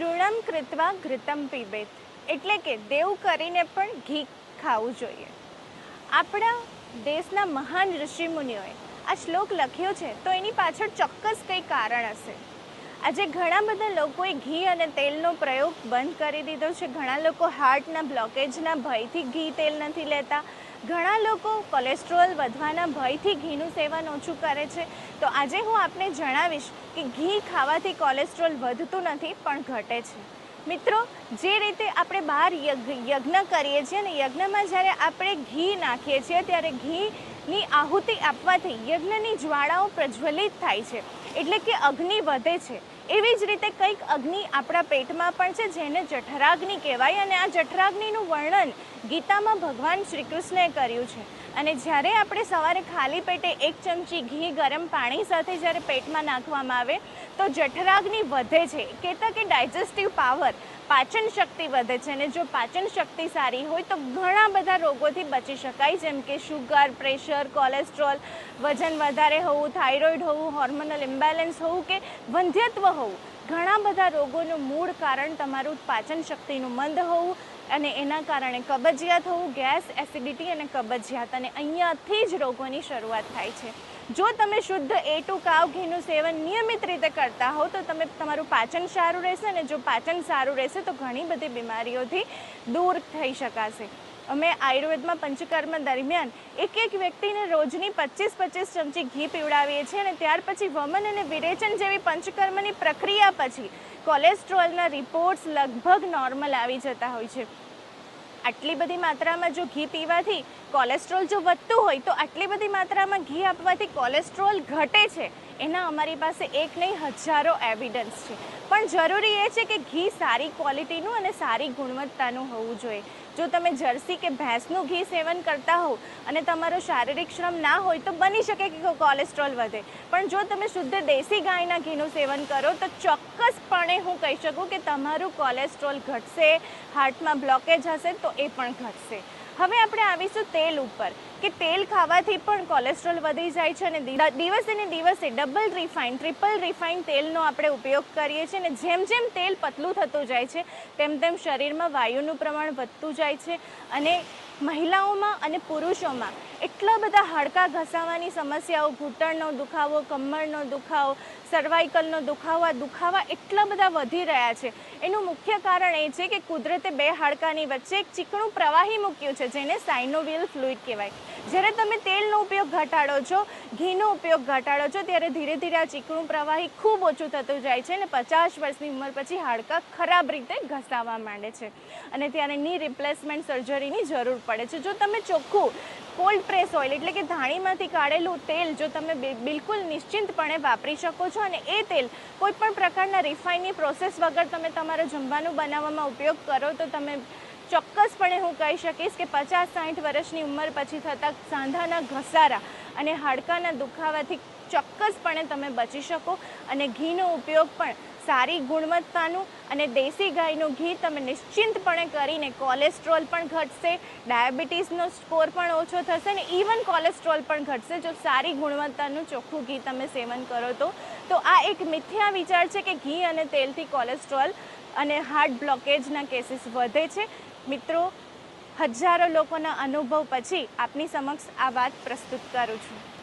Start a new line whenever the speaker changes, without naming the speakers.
ઋણમ કૃત્વા ઘૃતમ પીબેત. એટલે કે દેવ કરીને પણ ઘી ખાવું જોઈએ. આપણા દેશના મહાન ઋષિમુનિઓએ આ શ્લોક લખ્યો છે તો એની પાછળ ચોક્કસ કંઈ કારણ હશે. આજે ઘણા બધા લોકોએ ઘી અને તેલનો પ્રયોગ બંધ કરી દીધો છે. ઘણા લોકો હાર્ટના બ્લોકેજના ભયથી ઘી તેલ નથી લેતા. ઘણા લોકો કોલેસ્ટ્રોલ વધવાના ભયથી ઘીનું સેવન ઓછું કરે છે. તો આજે હું આપને જણાવીશ કે ઘી ખાવાથી કોલેસ્ટ્રોલ વધતું નથી, પણ ઘટે છે. મિત્રો, જે રીતે આપણે બહાર યજ્ઞ કરીએ છીએ અને યજ્ઞમાં જ્યારે આપણે ઘી નાખીએ છીએ, ત્યારે ઘીની આહુતિ આપવાથી યજ્ઞની જ્વાળાઓ પ્રજ્વલિત થાય છે. એટલે કે અગ્નિ વધે છે. એવી જ રીતે કંઈક અગ્નિ આપણા પેટમાં પણ છે, જેને જઠરાગ્નિ કહેવાય અને આ જઠરાગ્નિનું વર્ણન ગીતામાં ભગવાન શ્રી કૃષ્ણએ કર્યું છે. અને જ્યારે આપણે સવારે ખાલી પેટે એક ચમચી ઘી ગરમ પાણી સાથે જ્યારે પેટમાં નાખવામાં આવે, તો જઠરાગ્નિ વધે છે. કહેતા કે ડાયજેસ્ટિવ પાવર પાચન શક્તિ વધે છે અને જો પાચન શક્તિ સારી હોય, તો ઘણા બધા રોગોથી બચી શકાય, જેમ કે શુગર પ્રેશર કોલેસ્ટ્રોલ વજન વધારે હોવું થાઇરોઇડ હોવું હોર્મોનલ ઇમ્બેલેન્સ હોવું કે વંધ્યત્વ હોવું. ઘણા બધા રોગોનું મૂળ કારણ તમારું પાચન શક્તિનું મંદ હોવું અને એના કારણે કબજિયાત હોવું, ગેસ, એસિડિટી અને કબજિયાત અને અહીંયાથી જ રોગોની શરૂઆત થાય છે. જો તમે શુદ્ધ એ ટુ કાવ, ઘીનું સેવન નિયમિત રીતે કરતા હો તો તમે, તમારું પાચન સારું રહેશે અને જો પાચન સારું રહેશે, તો ઘણી બધી બીમારીઓથી દૂર થઈ શકાશે. અમે આયુર્વેદમાં પંચકર્મ દરમિયાન એક એક વ્યક્તિને રોજની પચીસ પચીસ ચમચી ઘી પીવડાવીએ છીએ અને ત્યાર પછી વમન અને વિરેચન જેવી પંચકર્મની પ્રક્રિયા પછી કોલેસ્ટ્રોલના રિપોર્ટ્સ લગભગ નોર્મલ આવી જતા હોય છે. આટલી બધી માત્રામાં જો ઘી પીવાથી કોલેસ્ટ્રોલ જો વધતું હોય તો આટલી બધી માત્રામાં ઘી આપવાથી કોલેસ્ટ્રોલ ઘટે છે. એના અમારી પાસે એક નહીં, હજારો એવિડન્સ છે. પણ જરૂરી એ છે કે ઘી સારી ક્વોલિટીનું અને સારી ગુણવત્તાનું હોવું જોઈએ. જો તમે જર્સી કે ભેંસનું ઘી સેવન કરતા હો અને તમારો શારીરિક શ્રમ ના હોય તો બની શકે કે કોલેસ્ટ્રોલ વધે. પણ જો તમે શુદ્ધ દેશી ગાયના ઘીનું સેવન કરો તો ચોક્કસપણે હું કહી શકું કે તમારું કોલેસ્ટ્રોલ ઘટશે હાર્ટમાં બ્લોકેજ હશે તો એ પણ ઘટશે. હવે આપણે આવીશું તેલ ઉપર, કે તેલ ખાવાથી પણ કોલેસ્ટ્રોલ વધી જાય છે અને દિવસે ને દિવસે ડબલ રિફાઇન ટ્રિપલ રિફાઇન તેલનો આપણે ઉપયોગ કરીએ છીએ અને જેમ જેમ તેલ પતલું થતું જાય છે, તેમ તેમ શરીરમાં વાયુનું પ્રમાણ વધતું જાય છે અને મહિલાઓમાં અને પુરુષોમાં એટલા બધા હાડકાં ઘસાવાની સમસ્યાઓ, ઘૂંટણનો દુખાવો, કમરનો દુખાવો સર્વાઇકલનો દુખાવો દુખાવા એટલા બધા વધી રહ્યા છે. એનું મુખ્ય કારણ એ છે કે કુદરતે બે હાડકાની વચ્ચે એક ચીકણું પ્રવાહી મૂક્યું છે, જેને સાઇનોવિયલ ફ્લુઇડ કહેવાય. જ્યારે તમે તેલનો ઉપયોગ ઘટાડો છો, ઘીનો ઉપયોગ ઘટાડો છો, ત્યારે ધીરે ધીરે આ ચીકણું પ્રવાહી ખૂબ ઓછું થતું જાય છે અને પચાસ વર્ષની ઉંમર પછી હાડકાં ખરાબ રીતે ઘસાવા માંડે છે. અને ત્યારે ની રિપ્લેસમેન્ટ સર્જરીની જરૂર પડે છે. જો તમે ચોખ્ખું કોલ્ડ પ્રેસ ઓઇલ એટલે કે ધાણીમાંથી કાઢેલું તેલ જો તમે બિલકુલ નિશ્ચિંતપણે વાપરી શકો છો અને એ તેલ કોઈપણ પ્રકારના રિફાઇનની પ્રોસેસ વગર તમે તમારા જમવાનું બનાવવામાં ઉપયોગ કરો તો તમે ચોક્કસપણે હું કહી શકીશ કે પચાસ સાઠ વર્ષની ઉંમર પછી થતા સાંધાના ઘસારા અને હાડકાના દુખાવાથી ચોક્કસપણે તમે બચી શકો અને ઘીનો ઉપયોગ પણ સારી ગુણવત્તાનું અને દેશી ગાયનું ઘી તમે નિશ્ચિંતપણે કરીને કોલેસ્ટ્રોલ પણ ઘટશે, ડાયાબિટીસનો સ્કોર પણ ઓછો થશે અને ઇવન કોલેસ્ટ્રોલ પણ ઘટશે. જો સારી ગુણવત્તાનું ચોખ્ખું ઘી તમે સેવન કરો તો તો આ એક મિથ્યા વિચાર છે કે ઘી અને તેલથી કોલેસ્ટ્રોલ અને હાર્ટ બ્લોકેજના કેસીસ વધે છે. મિત્રો, હજારો લોકોના અનુભવ પછી આપની સમક્ષ આ વાત પ્રસ્તુત કરું છું.